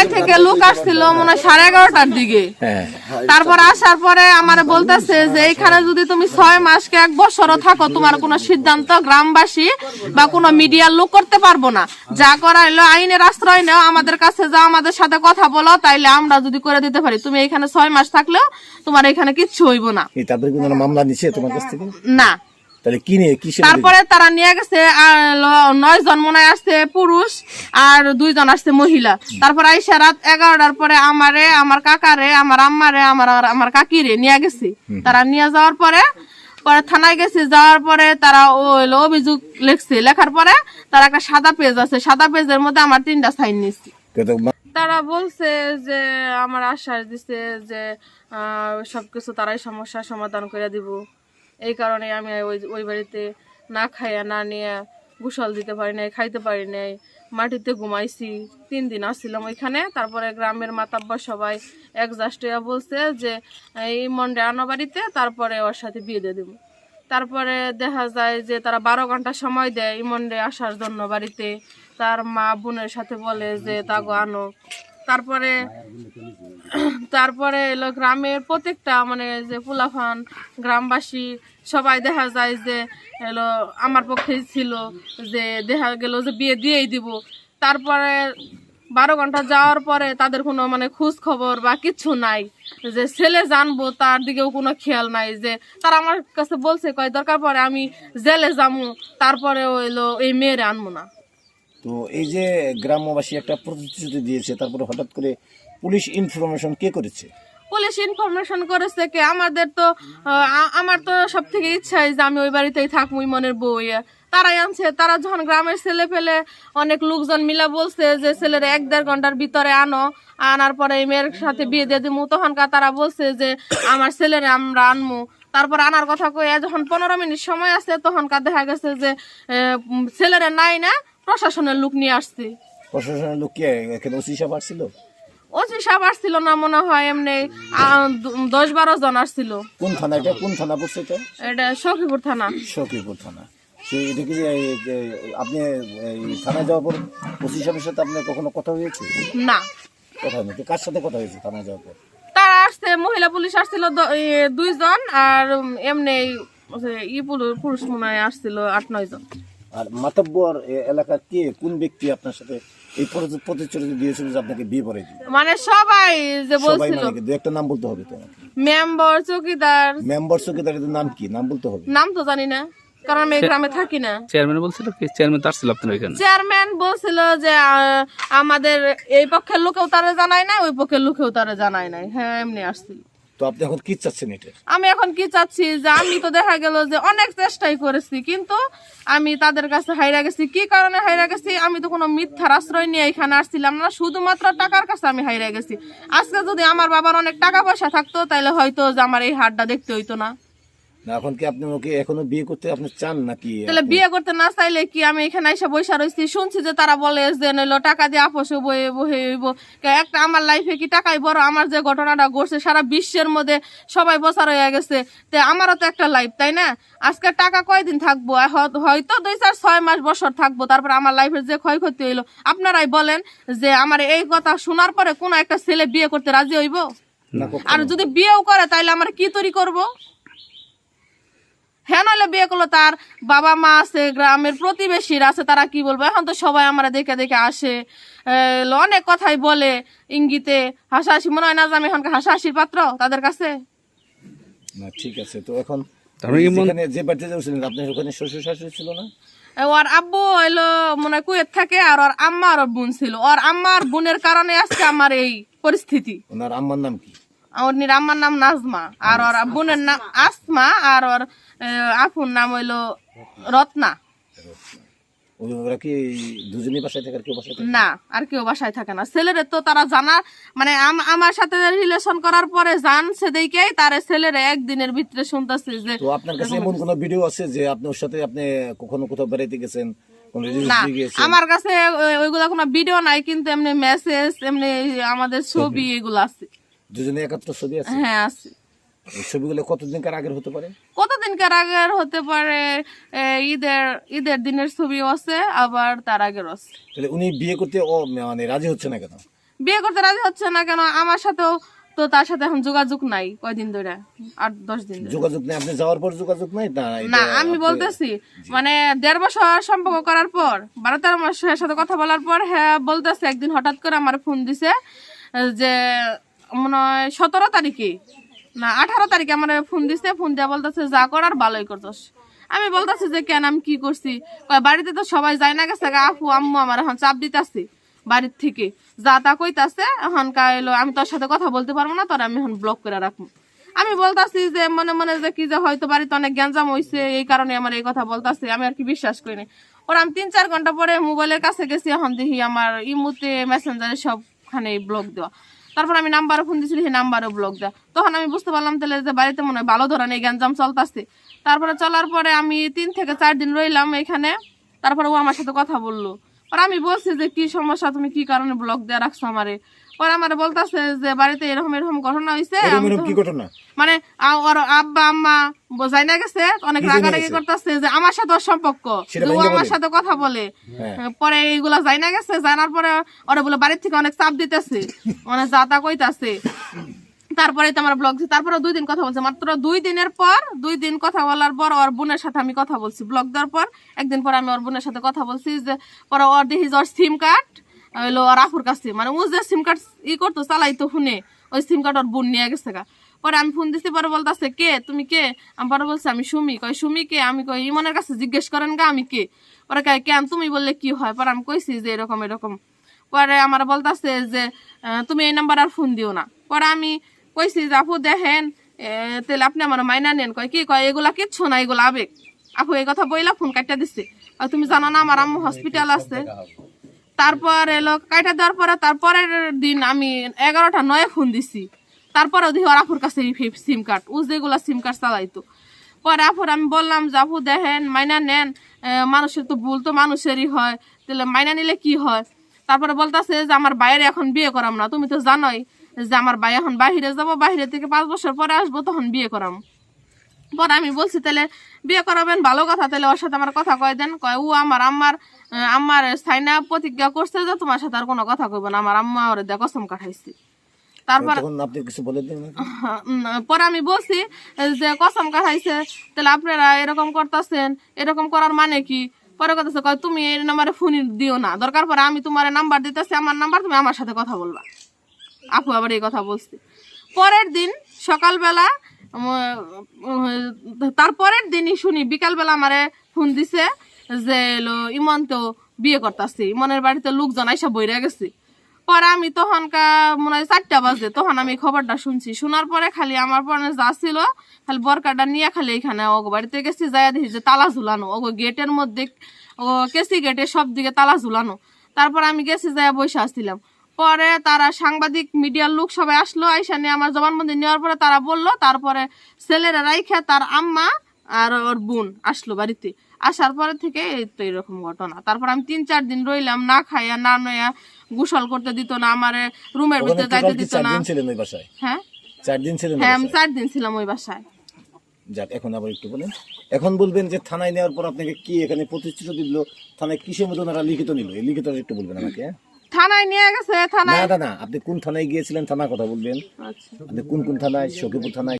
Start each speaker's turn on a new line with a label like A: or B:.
A: থানায় থেকে লোক আসছিল মনে হয় সাড়ে এগারোটার দিকে।
B: হ্যাঁ।
A: তারপর আসার পরে আমার বলতেছে যে এইখানে যদি তুমি ছয় মাসকে এক বছরও থাকো তোমার কোনো সিদ্ধান্ত গ্রামবাসী বা কোনো মিডিয়ার লোক করতে পারব না। যা করা হলো আইনের আশ্রয় নেও আমাদের কাছে যাও আমাদের সাথে কথা বলো তাইলে আমরা যদি করে দিতে পারি। তুমি এখানে ছয় মাস থাকলেও তোমার এখানে কিচ্ছু হইব না।
B: তারপরে কোনো মামলা নিছে তোমার কাছ থেকে?
A: না।
B: তাহলে কি নিয়ে কিসের
A: তারপরে তারা নিয়ে গেছে নয় জন মনে আসছে পুরুষ আর দুইজন আসছে মহিলা। তারপর আইসা রাত এগারোটার পরে আমারে আমার কাকারে আমার আম্মারে আমার আমার কাকিরে নিয়ে গেছে। তারা নিয়ে যাওয়ার পরে পরে থানায় গেছে যাওয়ার পরে তারা ও অভিযোগ লিখছে। লেখার পরে তারা একটা সাদা পেজ আছে। সাদা পেজের মধ্যে আমার তিনটা সাইন নিচ্ছে তারা বলছে যে আমার আশ্বাস দিছে যে আহ, সবকিছু তারাই সমস্যার সমাধান করে দিব। এই কারণে আমি ওই ওই বাড়িতে না খাইয়া, না নিয়ে গুসল দিতে পারি নাই, খাইতে পারি নাই। মাটিতে ঘুমাইছি, তিন দিন আসছিলাম ওইখানে। তারপরে গ্রামের মাতাব্বর সবাই একজাস্ট হইয়া বলছে যে, এই মন্ডে আনো বাড়িতে, তারপরে ওর সাথে বিয়ে দিয়ে দেবো। তারপরে দেখা যায় যে তারা বারো ঘণ্টা সময় দেয় ইমন্ডে আসার জন্য বাড়িতে। তার মা বোনের সাথে বলে যে তাগো আনো। তারপরে তারপরে এলো গ্রামের প্রত্যেকটা মানে যে ফুলাফান, গ্রামবাসী, সবাই দেখা যায় যে এলো আমার পক্ষেই ছিল যে দেখা গেল যে বিয়ে দিয়েই দিব। তারপরে বারো ঘণ্টা যাওয়ার পরে তাদের কোনো মানে খোঁজ খবর বা কিচ্ছু নাই যে ছেলে জানব, তার দিকেও কোনো খেয়াল নাই যে তারা আমার কাছে বলছে, কয় দরকার পরে আমি জেলে যামু তারপরে এলো এই মেয়েরে আনব না।
B: তো এই যে গ্রামবাসী একটা প্রতিশ্রুতি দিয়েছে, তারপরে হঠাৎ করে পুলিশ ইনফরমেশন কে করেছে?
A: পুলিশ ইনফরমেশন করেছে কি? আমাদের তো আমার তো সব থেকে ইচ্ছাই যে আমি ওই বাড়িতেই থাকব মনের বউ তারাই আনছে, তারা যখন গ্রামের ছেলে ফেলে অনেক লোকজন মিলা বলছে যে ছেলের এক দেড় ঘণ্টার ভিতরে আনো, আনার পরে এই মেয়ের সাথে বিয়ে দিয়ে দিমু। তখনকার তারা বলছে যে আমার ছেলেরে আমরা আনমু। তারপর আনার কথা কয়ে যখন পনেরো মিনিট সময় আছে, তখনকার দেখা গেছে যে ছেলেরা নাই না প্রশাসনের লোক নিয়ে আসছে।
B: প্রশাসনের লোক কে? এখানে ওসি সাহেব আসছিল?
A: ওসি সাহেব আসছিল না মনে হয় এমনি দশ বারো জন আসছিল।
B: কোন থানা এটা? কোন থানা পড়ছে এটা?
A: এটা সখীপুর থানা।
B: সখীপুর থানা। এটা কি আপনি এই থানায় যাওয়ার পর ওসি সাহেবের সাথে আপনার কখনো কথা হয়েছে?
A: না।
B: কথা হয়নি। কার সাথে কথা হয়েছে থানায় যাওয়ার পর?
A: তারা আসছে মহিলা পুলিশ আসছিল দুইজন আর এমনি ই পুরু- পুরুষ মনে হয় আসছিল আট নয় জন।
B: আর মাতব্বর এ- এলাকার কে কোন ব্যক্তি আপনার সাথে এই প্রতিশ্রুতি দিয়েছিল যে আপনাকে বিয়ে করে দিবে?
A: মানে সবাই যে
B: সবাই
A: বলছিল।
B: মানে কি? দু একটা নাম বলতে হবে তো
A: মেম্বার চৌকিদার।
B: মেম্বার সেক্রেটারিদের নাম কি? নাম বলতে হবে।
A: নাম তো জানি না কারণ আমি গ্রামে থাকি না।
C: চেয়ারম্যান বলছিল কি? চেয়ারম্যান তো আসছিল আপনার ওইখানে।
A: চেয়ারম্যান বলছিল যে আহ, আমাদের এই পক্ষের লোকেও তারা জানায় নাই ওই পক্ষের লোকেও তারা জানায় নাই। হ্যাঁ এমনি আসছিল।
B: আপনি এখন কি চাচ্ছেন এটা?
A: আমি এখন কি চাচ্ছি? যে আমি তো দেখা গেল যে অনেক চেষ্টাই করেছি, কিন্তু আমি তাদের কাছে হাইরা গেছি। কি কারণে হাইরা গেছি? আমি তো কোনো মিথ্যার আশ্রয় নিয়ে এখানে আসছিলাম না, শুধুমাত্র টাকার কাছে আমি হাইরা গেছি। আজকে যদি আমার বাবার অনেক টাকা পয়সা থাকতো তাহলে হয়তো যে আমার এই হাটটা দেখতে হইতো না।
B: না এখন কি আপনি ওকে এখনও বিয়ে করতে আপনি চান নাকি
A: তাহলে বিয়ে করতে না চাইলে কি আমি এখানে এসে রয়েছি শুনছি যে তারা বলে যে নইলো টাকা দিয়ে আপোষে হইব। একটা আমার লাইফে কি টাকাই বড়? আমার যে ঘটনাটা ঘটছে সারা বিশ্বের মধ্যে সবাই বসার হয়ে গেছে। তে আমারও তো একটা লাইফ তাই না? আজকে টাকা কয়দিন থাকব? হয়তো- দুই চার ছয় মাস বছর থাকব। তারপর আমার লাইফের যে ক্ষয়ক্ষতি হইল আপনারাই বলেন যে আমার এই কথা শোনার পরে কোন একটা ছেলে বিয়ে করতে রাজি হইব? আর যদি বিয়েও করে তাইলে আমরা কি তৈরি করব? নইলে বিয়ে করল তার বাবা মা আছে গ্রামের প্রতিবেশীরা আছে তারা কি বলব? এখন তো সবাই আমরা দেখে দেখে আসে। অনেক কথাই বলে ইঙ্গিতে হাসাহাসি। মনে হয় না যে আমি এখনকার হাসাহাসির পাত্র তাদের কাছে?
B: না ঠিক আছে। তো এখন
C: মানে কি
B: যেখানে যে বাড়িতে যাচ্ছিলেন আপনার ওখানে শ্বশুর শাশুড়ি ছিল না?
A: ওর আব্বু হইল মনে হয় কুয়েত থাকে আর ওর আম্মা আর বোন ছিল। ওর আম্মার বোনের কারণে আজকে আমার এই পরিস্থিতি।
B: ওনার আম্মার নাম কি?
A: ওর নির আম্মার নাম নাজমা আর ওর বোনের নাম আসমা। আর ওর আপুর নাম হইল রত্না।
B: ওরা কি দুজনই বাসায় থাকার কেউ বাসায়
A: না আর কেউ বাসায় থাকে না। ছেলেরে তো তারা জানা মানে আমার সাথে রিলেশন করার পরে জানছে দেখেই তার ছেলেরে একদিনের ভিতরে শুনতেছে যে
B: তো আপনার কাছে এমন কোন ভিডিও আছে যে আপনি ওর সাথে আপনি কখনো কোথাও বেড়াইতে গেছেন?
A: না আমার কাছে ওই- ওইগুলা কোনো ভিডিও নাই কিন্তু এমনি মেসেজ এমনি আমাদের ছবি। এগুলো আছে।
B: দুজনে একাত্র ছবি আছে?
A: হ্যাঁ আছে।
B: ছবিগুলো কতদিনকার আগের হতে পারে?
A: কতদিনকার আগের হতে পারে? ঈদের ঈদের দিনের ছবিও আছে আবার তার আগের আছে।
B: তাহলে উনি বিয়ে করতে মানে রাজি হচ্ছে না কেন?
A: বিয়ে করতে রাজি হচ্ছে না কেন? আমার সাথেও তো তার সাথে এখন যোগাযোগ নাই কয়দিন ধরে আট দশ দিন।
B: যোগাযোগ নেই আপনি যাওয়ার পর যোগাযোগ নাই? না
A: আমি বলতেছি মানে দেড় বছর সম্পর্ক করার পর বারো তেরো মাসের সাথে কথা বলার পর হ্যাঁ বলতেছে একদিন হঠাৎ করে আমার ফোন দিছে যে মনে হয় সতেরো তারিখে। না, আঠারো তারিখে আমার ফোন দিছে ফোন দিয়ে বলতেছে, যা করার ভালোই করছস। আমি বলতেছি যে, কেন আমি কি করছি? বাড়িতে তো সবাই যায় না গেছে আপু, আম্মু আমার এখন চাপ দিতেছে বাড়ির থেকে। যা তা কইতাছে, এখন কাইলো আমি তোর সাথে কথা বলতে পারব না, তোর আমি এখন ব্লক করে রাখব। আমি বলতাছি যে, মনে মনে যে কি যে হয়তো বাড়িতে অনেক গ্যাঞ্জাম হইছে, এই কারণে আমার এই কথা বলতাছে, আমি আর কি বিশ্বাস করি করিনি ওর আমি তিন চার ঘণ্টা পরে মোবাইলের কাছে গেছি, এখন দেখি আমার ইমুতে মেসেঞ্জারে সবখানে ব্লক দেওয়া। তারপর আমি নাম্বারও ফোন দিয়েছিলি, সেই নাম্বারও ব্লক দেয়। তখন আমি বুঝতে পারলাম তাহলে যে বাড়িতে মনে হয় ভালো ধরনের গ্যাঞ্জাম চলতেছে। তারপরে চলার পরে আমি তিন থেকে চার দিন রইলাম এখানে। তারপরে ও আমার সাথে কথা বলল। আর আমি বলছি যে, কি সমস্যা? তুমি কি কারণে ব্লগ দেওয়া রাখছো আমারে? পরে আমার বলতাছে যে বাড়িতে এরকম এরকম ঘটনা হয়েছে
B: কি ঘটনা?
A: মানে ওর আব্বা আম্মা বোঝাই না গেছে অনেক রাগারাগি করতেছে যে আমার সাথে ওর সম্পর্ক ও আমার সাথে কথা বলে।
B: হ্যাঁ।
A: পরে এইগুলা যাই না গেছে জানার পরে ওরা বলে বাড়ির থেকে অনেক চাপ দিতেছে অনেক যা তা কইতাছে। তারপরে তো আমার ব্লগ তারপরে দুই দিন কথা বলছে। মাত্র দুই দিনের পর দুই দিন কথা বলার পর ওর বোনের সাথে আমি কথা বলছি। ব্লগ দেওয়ার পর একদিন পর আমি ওর বোনের সাথে কথা বলছি যে পরে ওর দেখি যে ওর সিম কার্ড হইল ওর আফুর কাছে মানে ও যে সিম কার্ড ই করতো, চালাইতো শুনে ওই সিম কার্ড ওর বোন নিয়ে গেছে গা। পরে আমি ফোন দিছি, পরে বলতেছে, কে? তুমি কে? আমি পরে বলছি, আমি সুমি। কই সুমি কে? আমি কই ইমনের কাছে জিজ্ঞেস করেন গা, আমি কে? পরে কয়, কেন? তুমি বললে কি হয়? পরে আমি কইছি যে এরকম এরকম। পরে আমার বলতাছে যে তুমি এই নাম্বার আর ফোন দিও না। পরে আমি কইছি যে, আপু, দেখেন তাহলে আপনি আমার মাইনা নেন। কয়, কি? কয়, এগুলা কিচ্ছু না, এগুলা আবেগ। আপু এই কথা বইলা ফোন কাটটা আর তুমি জানো না, আমার আম্মু হসপিটাল আছে। তারপর এলো, কাইটা দেওয়ার পরে তারপরের দিন আমি এগারোটা, নয় ফোন দিছি। তারপরে ওর আপুর কাছে সিম কার্ড ও যেগুলা সিম কার্ড চালাইতো। পরে আপুর আমি বললাম যে, আপু, দেখেন, মাইনা নেন মানুষের তো ভুল তো মানুষেরই হয়, তাহলে মাইনা নিলে কি হয়? তারপরে বলতাছে যে, আমার বাইরে এখন বিয়ে করাম না। তুমি তো জানোই যে, আমার ভাই এখন বাহিরে যাব বাহিরে থেকে পাঁচ বছর পরে আসব, তখন বিয়ে করাম। পরে আমি বলছি, তাহলে বিয়ে করাবেন, ভালো কথা, তাহলে ওর সাথে আমার কথা কয় দেন। কয়, ও আমার আম্মার আহ, আম্মার সাইনা প্রতিজ্ঞা করছে যে তোমার সাথে আর কোনো কথা কইব না। আমার আম্মা ওরে দেখ কসম কাঠাইছি তারপর
B: আপনি কিছু বলে দিন
A: পরে আমি বলছি যে কসম কাঠাইছে তাহলে আপনারা এরকম করতেছেন এরকম করার মানে কি? পরে কথা কয় তুমি এই নাম্বারে ফোন দিও না। দরকার পরে আমি তোমার নাম্বার দিতেছি আমার নাম্বার তুমি আমার সাথে কথা বলবা। আপু আবার এই কথা বলছি। পরের দিন সকালবেলা তারপরের দিনই শুনি বিকালবেলা আমারে ফোন দিছে যে এলো ইমন তো বিয়ে করতেছে। ইমনের বাড়িতে লোকজন আইসা বইরা গেছে। পরে আমি তখনকা মনে হয় চারটা বাজে, তখন আমি খবরটা শুনছি। শোনার পরে খালি আমার পরে যা ছিল, খালি বরকাটা নিয়ে খালি এখানে ওগো বাড়িতে গেছি যাই দেখি যে তালা ঝুলানো। ওগো গেটের মধ্যে ও কেসি গেটে সব দিকে তালা ঝুলানো। তারপর আমি গেছি যাই বসে আসছিলাম। পরে তারা সাংবাদিক, মিডিয়ার লোক সবাই আসলো, আইসা নিয়ে আমার জবানবন্দি নেওয়ার পরে তারা বলল, তারপরে ছেলেরা রাইখা তার আম্মা আর ওর বোন আসলো বাড়িতে। আসার পরে থেকে এই তো এরকম ঘটনা। তারপর আমি তিন চার দিন রইলাম না খাইয়া না নয়া গোসল করতে দিত না আমার রুমের ভিতরে যাইতে দিত না। হ্যাঁ?
B: চার দিন ছিলেন
A: হ্যাঁ আমি চার দিন ছিলাম ওই বাসায়।
B: যাক এখন আবার একটু বলেন। এখন বলবেন যে থানায় নেওয়ার পর আপনাকে কি এখানে প্রতিশ্রুতি দিল? থানায় কিসের মতো ওনারা লিখিত নিল? এই লিখিত একটু বলবেন আমাকে হ্যাঁ?
A: থানায় নিয়ে গেছে থানায়
B: না না আপনি কোন থানায় গিয়েছিলেন থানার কথা বলবেন।
A: আচ্ছা।
B: আপনি কোন কোন থানায়? সখীপুর থানায়